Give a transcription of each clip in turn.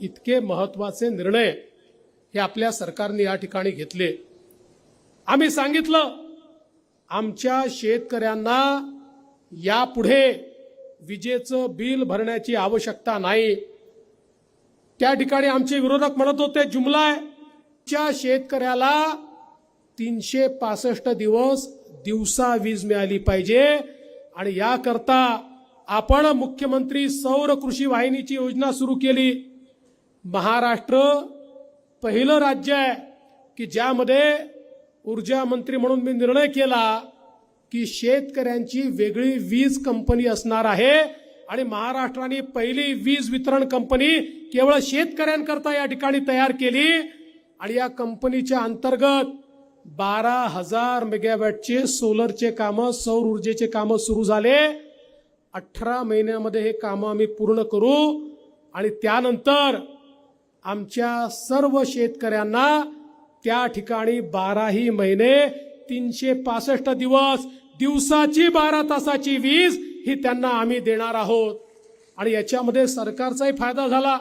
इतके महत्त्वाचे निर्णय हे आपल्या सरकारने या ठिकाणी घेतले. आम्ही सांगितलं आमच्या शेतकऱ्यांना यापुढे विजेचं बिल भरण्याची आवश्यकता नाही. त्या ठिकाणी आमचे विरोधक म्हणत होते जुमला आहे च्या शेतकऱ्याला तीनशे पासष्ट दिवस दिवसा वीज मिळाली पाहिजे आणि याकरता आपण मुख्यमंत्री सौर कृषी वाहिनीची योजना सुरू केली. महाराष्ट्र पहिलं राज्य आहे की ज्यामध्ये ऊर्जा मंत्री म्हणून मी निर्णय केला की शेतकऱ्यांची वेगळी वीज कंपनी असणार आहे आणि महाराष्ट्राने पहिली वीज वितरण कंपनी केवळ शेतकऱ्यांकरता या ठिकाणी तयार केली आणि या कंपनीच्या अंतर्गत बारा हजार मेगावॅटचे सोलरचे कामं सौर ऊर्जेचे कामं सुरू झाले. अठरा महिन्यामध्ये हे कामं आम्ही पूर्ण करू आणि त्यानंतर आमच्या सर्व शेतकऱ्यांना त्या ठिकाणी बाराही महिने तीनशे पासष्ट दिवस दिवसाची बारा तासाची वीज ही त्यांना आम्ही देणार आहोत. आणि याच्यामध्ये सरकारचाही फायदा झाला.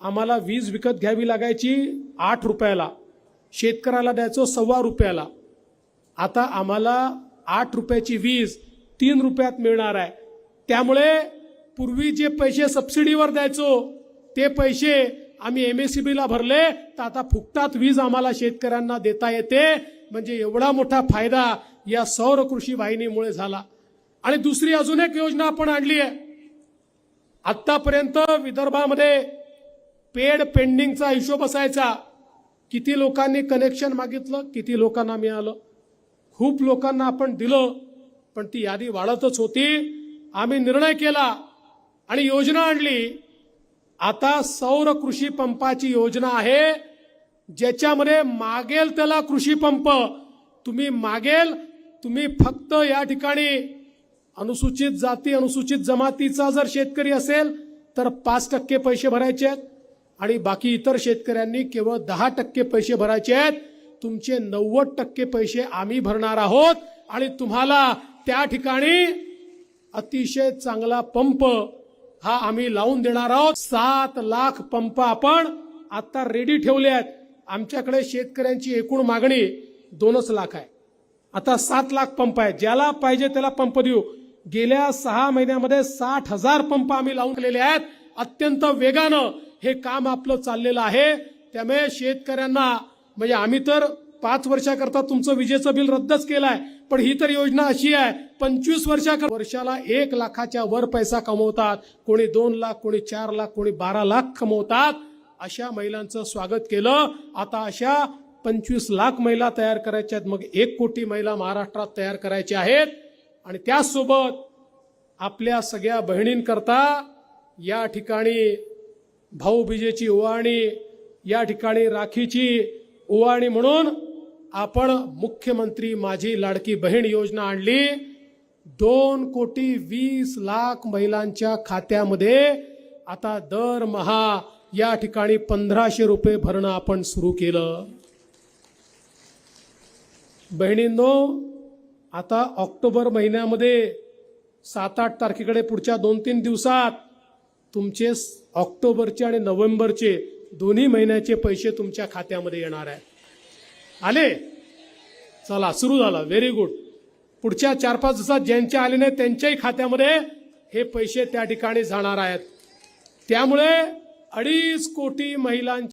आम्हाला वीज विकत घ्यावी लागायची आठ रुपयाला. शेतकऱ्याला द्यायचो सव्वा रुपयाला. आता आम्हाला आठ रुपयाची वीज तीन रुपयात मिळणार आहे. त्यामुळे पूर्वी जे पैसे सबसिडीवर द्यायचो ते पैसे आम्ही एमएससीबी बीला भरले तर आता फुकटात वीज आम्हाला शेतकऱ्यांना देता येते. म्हणजे एवढा मोठा फायदा या सौर कृषी वाहिनीमुळे झाला. आणि दुसरी अजून एक योजना आपण आणली आहे. आत्तापर्यंत विदर्भामध्ये पेड पेंडिंगचा हिशोब असायचा. किती लोकांनी कनेक्शन मागितलं किती लोकांना मिळालं. खूप लोकांना आपण दिलं पण ती यादी वाढतच होती. आम्ही निर्णय केला आणि योजना आणली. आता सौर कृषी पंपाची योजना आहे ज्याच्यामध्ये मागेल त्याला कृषी पंप. तुम्ही मागेल तुम्ही फक्त या ठिकाणी अनुसूचित जाती अनुसूचित जमातीचा जर शेतकरी असेल तर पाच टक्के पैसे भरायचे आहेत. आणि बाकी इतर शेतकऱ्यांनी केवळ दहा टक्के पैसे भरायचे आहेत. तुमचे नव्वद टक्के पैसे आम्ही भरणार आहोत. आणि तुम्हाला त्या ठिकाणी अतिशय चांगला पंप हा आम्ही लावून देणार आहोत. सात लाख पंप आपण आता रेडी ठेवले आहेत. आमच्याकडे शेतकऱ्यांची एकूण मागणी दोनच लाख आहे. आता सात लाख पंप आहे ज्याला पाहिजे त्याला पंप देऊ. गेल्या सहा महिन्यामध्ये साठ हजार पंप आम्ही लावून केलेले आहेत. अत्यंत वेगानं हे काम आपलं चाललेलं आहे. त्यामुळे शेतकऱ्यांना म्हणजे आम्ही तर पाच वर्षाकरता तुमचं विजेचं बिल रद्दच केलं आहे पण ही तर योजना अशी आहे पंचवीस वर्षा वर्षाला एक लाखाच्या वर पैसा कमवतात कोणी दोन लाख कोणी चार लाख कोणी बारा लाख कमवतात. अशा महिलांचं स्वागत केलं. आता अशा पंचवीस लाख महिला तयार करायच्या आहेत. मग एक कोटी महिला महाराष्ट्रात तयार करायच्या आहेत. आणि त्याचसोबत आपल्या सगळ्या बहिणींकरता या ठिकाणी भाऊबीजेची ओवाळणी या ठिकाणी राखीची ओवाळणी म्हणून आपण मुख्यमंत्री माझी लाडकी बहीण योजना आणली. दोन कोटी वीस लाख महिलांच्या खात्यामध्ये आता दरमहा या ठिकाणी पंधराशे रुपये भरणं आपण सुरू केलं. बहिणींनो आता ऑक्टोबर महिन्यामध्ये सात आठ तारखेकडे पुढच्या दोन तीन दिवसात तुमचे ऑक्टोबरचे आणि नोव्हेंबरचे दोन्ही महिन्याचे पैसे तुमच्या खात्यामध्ये येणार आहे आले. चला सुरू झालं. व्हेरी गुड पुढच्या चार पाच दिवसात ज्यांच्या आले नाही त्यांच्याही खात्यामध्ये हे पैसे त्या ठिकाणी जाणार आहेत. त्यामुळे अडीच कोटी महिलांच्या